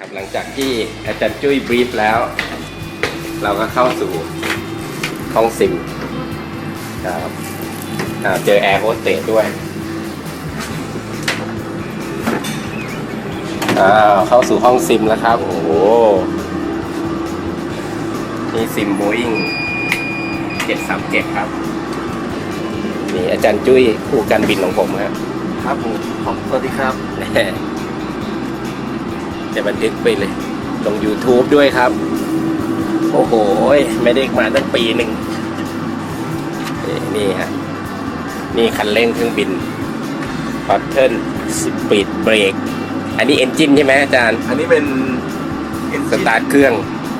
ครับหลังจากที่อาจารย์จุ้ยบรีฟแล้ว เราก็เข้าสู่ห้องซิมครับอ่าเจอแอร์โฮสเตสด้วยอ้าวเข้าสู่ห้องซิมแล้วครับ โอ้โหนี่ซิมโบอิง737 ครับนี่อาจารย์จุ้ยคู่การบินของผมครับ ครับผมผมสวัสดีครับแน่ จะบันทึกไปเลย ลง YouTube ด้วยครับ โอ้โห ไม่ได้มาตั้งปีหนึ่ง นี่นี่ฮะ นี่คันเร่งเครื่องบินพอ t เทิลสปีดเบรกอันนี้เอนจินใช่ไหมอาจารย์ อันนี้เป็นส engine ตาร์ทเครื่อง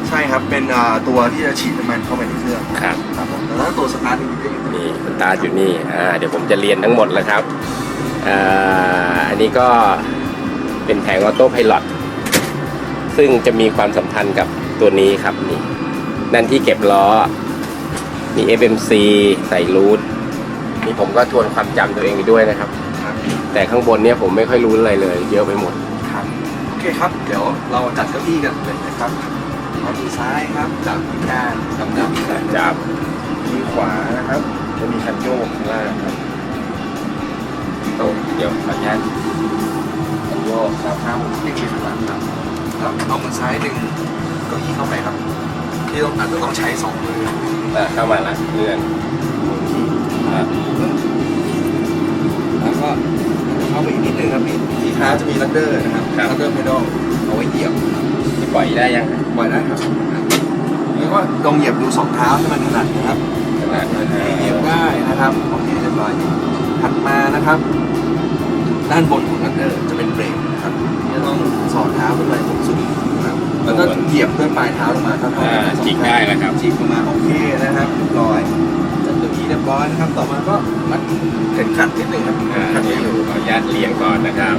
ใช่ครับ เป็นอ่าตัวที่จะฉีดน้ำมันเข้าไปในเครื่องครับ ครับผมแล้วตัวสตาร์ทนี่เป็นยังไงนี่สตาร์ทอยู่นี่ อ่า เดี๋ยวผมจะเรียนทั้งหมดแล้วครับ อ่า อันนี้ก็เป็นแผงออโต้ไพลอต ซึ่งจะมีความสัมพันธ์กับตัวนี้ครับนี่นั่นที่เก็บล้อ มี FMC ใส่รูทนี่ผมก็ทวนความจำตัวเองไปด้วยนะครับครับ แต่ข้างบนเนี่ยผมไม่ค่อยรู้อะไรเลย เยอะไปหมด ครับโอเคครับ เดี๋ยวเราจัดเก้าอี้กันเลยนะครับเอามือซ้ายครับจับที่ก้านดำดำจับมือขวานะครับ จะมีคันโยกข้างล่างครับโอ้เดี๋ยวขออนุญาตคันโยกครับห้ามไม่มีข้างหลังครับ แล้วเอามือซ้ายดึงเก้าอี้เข้าไปครับที่ต้องอาจจะต้องใช้สองมืออ่าเข้ามาละเลื่อนอ่าแล้วก็เข้าไปอีกนิดนึงครับพี่ที่เท้าจะมีลัดเดอร์นะครับลัดเดอร์เพดอลเอาไว้เหยียบที่ปล่อยได้ยังปล่อยได้ครับแล้วก็ลองเหยียบดูสองเท้าให้มันถนัดนะครับขนาดนั้นเหยียบได้นะครับโอเคเรียบร้อยถัดมานะครับ ด้านบนของลัดเดอร์จะเป็น เบรกนะครับจะต้องสอดเท้าขึ้นไปบนสุดนะครับแล้วก็เหยียบด้วยปลายเท้าลงมาเท่าๆอ่ากันสองจิกข้าง ได้แล้วครับ ฉีกลงมาโอเคนะครับเรียบร้อยจัดตัวนี้เรียบร้อยนะครับ ต่อมาก็มัดเข็มขัดนิดหนึ่งครับอ่าขัดเดี๋ให้ยวอยู่ขออนุญาตเรียงก่อนนะครับ